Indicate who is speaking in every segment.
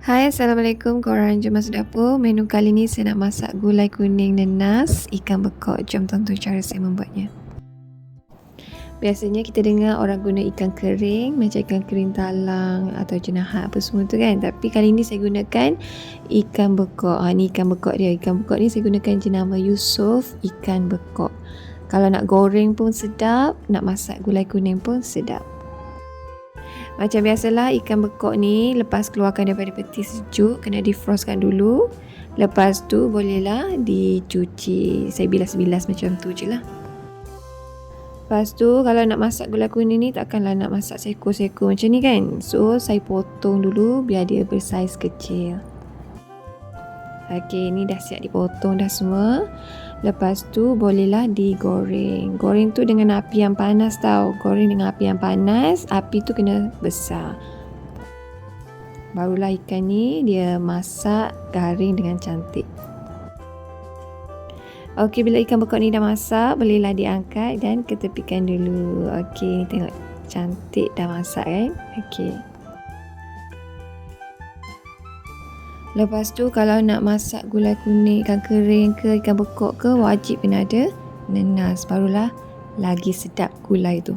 Speaker 1: Hai Assalamualaikum. Korang jom masuk dapur Menu kali ni saya nak masak gulai kuning nenas Ikan bekok. Jom tonton cara saya membuatnya. Biasanya kita dengar orang guna ikan kering Macam ikan kering talang Atau jenahat apa semua tu kan. Tapi kali ni saya gunakan Ikan bekok. Ha, Ni ikan bekok dia. Ikan bekok ni saya gunakan jenama Yusof Ikan bekok. Kalau nak goreng pun sedap Nak masak gulai kuning pun sedap macam biasalah ikan bekok ni lepas keluarkan daripada peti sejuk kena defrostkan dulu. Lepas tu bolehlah dicuci. Saya bilas-bilas macam tu je lah. Lepas tu kalau nak masak gula kuning ni takkanlah nak masak seko-seko macam ni kan. So saya potong dulu biar dia bersaiz kecil. Okey, ni dah siap dipotong dah semua. Lepas tu bolehlah digoreng. Goreng tu dengan api yang panas tau. Goreng dengan api yang panas, api tu kena besar. Barulah ikan ni dia masak garing dengan cantik. Okey, bila ikan bekok ni dah masak, bolehlah diangkat dan ketepikan dulu. Okey, tengok cantik dah masak kan. Okey. Lepas tu kalau nak masak gulai kuning, ikan kering ke ikan bekok ke wajib kena ada nenas barulah lagi sedap gulai tu.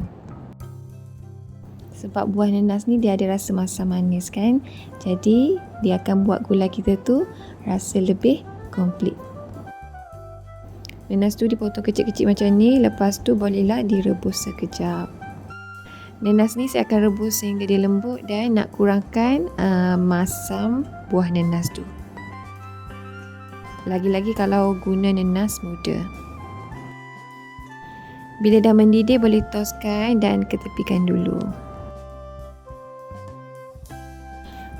Speaker 1: Sebab buah nenas ni dia ada rasa masam manis kan. Jadi dia akan buat gulai kita tu rasa lebih komplit. Nenas tu dipotong kecil-kecil macam ni. Lepas tu bolehlah direbus sekejap. Nenas ni saya akan rebus sehingga dia lembut dan nak kurangkan uh, masam buah nenas tu. Lagi-lagi kalau guna nenas muda. Bila dah mendidih boleh toskan dan ketepikan dulu.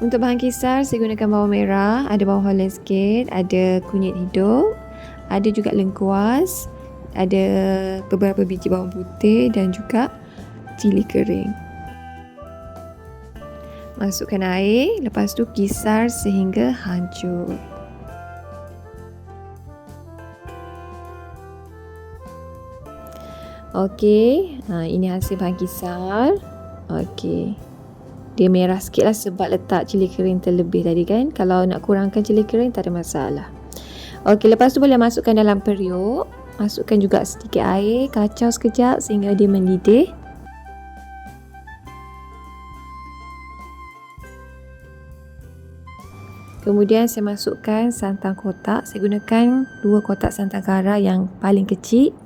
Speaker 1: Untuk bahan kisar saya gunakan bawang merah, ada bawang holland sikit, ada kunyit hidup, ada juga lengkuas, ada beberapa biji bawang putih dan juga cili kering. Masukkan air, lepas tu kisar sehingga hancur. Okey, ha, ini hasil bahan kisar. Okey. Dia merah sikit lah sebab letak cili kering terlebih tadi kan. Kalau nak kurangkan cili kering tak ada masalah. Okey, lepas tu boleh masukkan dalam periuk. Masukkan juga sedikit air, kacau sekejap sehingga dia mendidih. Kemudian saya masukkan santan kotak. Saya gunakan dua kotak santan kara yang paling kecil.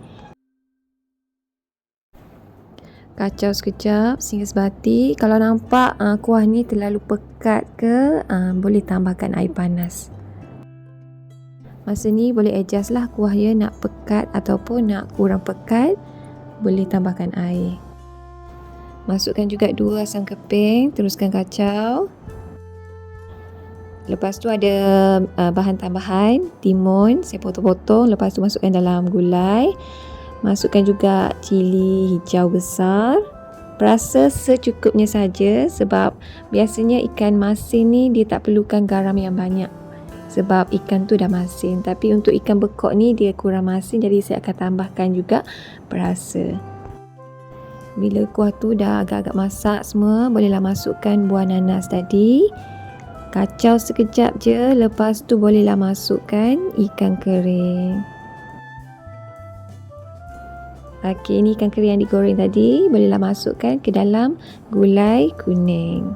Speaker 1: Kacau sekejap sehingga sebati. Kalau nampak uh, kuah ni terlalu pekat ke, uh, boleh tambahkan air panas. Masa ni boleh adjust lah kuah dia nak pekat ataupun nak kurang pekat. Boleh tambahkan air. Masukkan juga dua asam keping. Teruskan kacau. Lepas tu ada uh, bahan tambahan, timun, saya potong-potong. Lepas tu masukkan dalam gulai. Masukkan juga cili hijau besar. Rasa secukupnya saja sebab biasanya ikan masin ni dia tak perlukan garam yang banyak. Sebab ikan tu dah masin. Tapi untuk ikan bekok ni dia kurang masin jadi saya akan tambahkan juga perasa. Bila kuah tu dah agak-agak masak semua, bolehlah masukkan buah nanas tadi. Kacau sekejap je Lepas tu bolehlah masukkan Ikan kering. Okey, ni ikan kering yang digoreng tadi Bolehlah masukkan ke dalam Gulai kuning.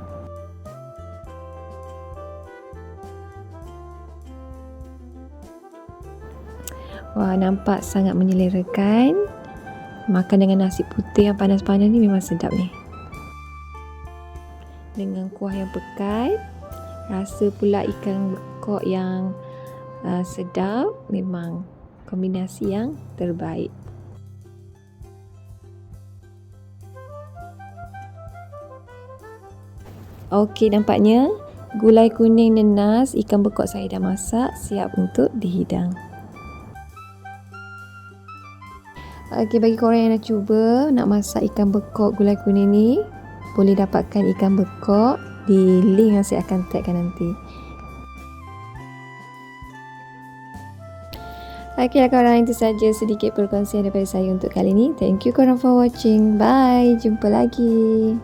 Speaker 1: Wah, nampak sangat menyelerakan. Makan dengan nasi putih yang panas-panas ni memang sedap ni. Dengan kuah yang pekat rasa pula ikan bekok yang uh, sedap memang kombinasi yang terbaik Okey nampaknya gulai kuning nenas ikan bekok saya dah masak siap untuk dihidang. Okey bagi korang yang nak cuba nak masak ikan bekok gulai kuning ni boleh dapatkan ikan bekok di link yang saya akan tagkan nanti. Okey, korang itu saja sedikit perkongsian daripada saya untuk kali ini. Thank you korang for watching. Bye. Jumpa lagi.